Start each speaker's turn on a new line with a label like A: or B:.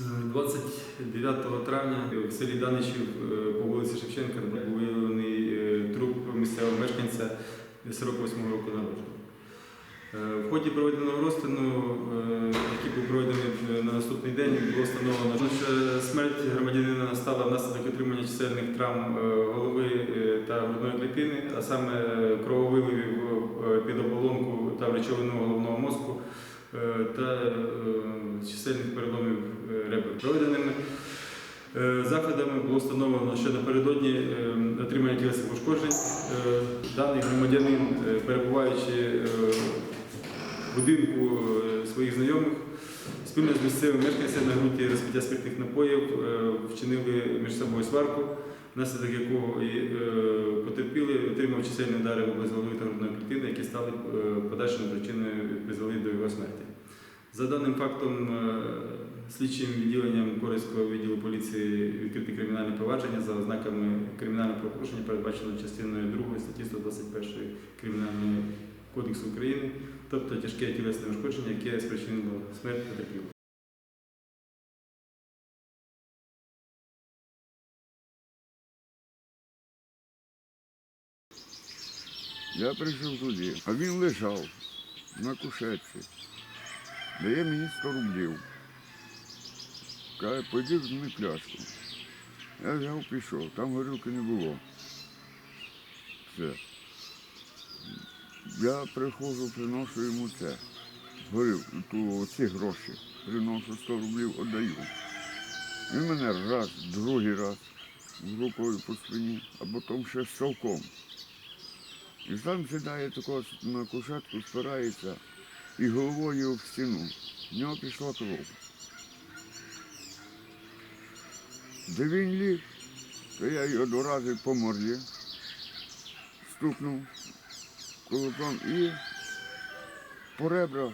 A: 29 травня в селі Даничів е, по вулиці Шевченка був виявлений е, труп місцевого мешканця 48-го року народження. Е, В ході проведеного розтину, який був проведений на наступний день, було встановлено, що смерть громадянина настала внаслідок отримання чисельних травм голови та грудної клітини, а саме крововиливів під оболонку та речовину головного мозку та чисельних переломів е. Проведеними е, заходами було встановлено, що напередодні е, отримання тілесних ушкоджень е, даний громадянин, перебуваючи в будинку своїх знайомих, спільно з місцевими мешканцями на ґрунті розпиття спиртних напоїв вчинили між собою сварку, внаслідок якого е, отримав чисельні удари в голови та грудної клітини, які стали подальшою причиною призвели до його смерті. За даним фактом, слідчим відділенням Корейського відділу поліції відкриті кримінальне провадження за ознаками кримінального правопорушення, передбачено частиною 2 статті 121 Кримінального кодексу України, тобто тяжке тілесне ушкодження, яке спричинило смерть потерпілого.
B: Я прийшов туди, а він лежав на кушетці. Дає мені 100 рублів. Каже, пойди візьми пляшку. Я взяв, пішов, там горілки не було. Все. Я приходжу, приношу йому це. Горів, ту, оці гроші. Приношу 100 рублів, віддаю. Він мене раз, другий раз з рукою по спині, а потім ще з совком. І сам сідає тако на кушетку, спирається і головою в стіну. В нього пішла кров. Де він ліг, то я його до рази по морді стукнув кулаком і по ребрах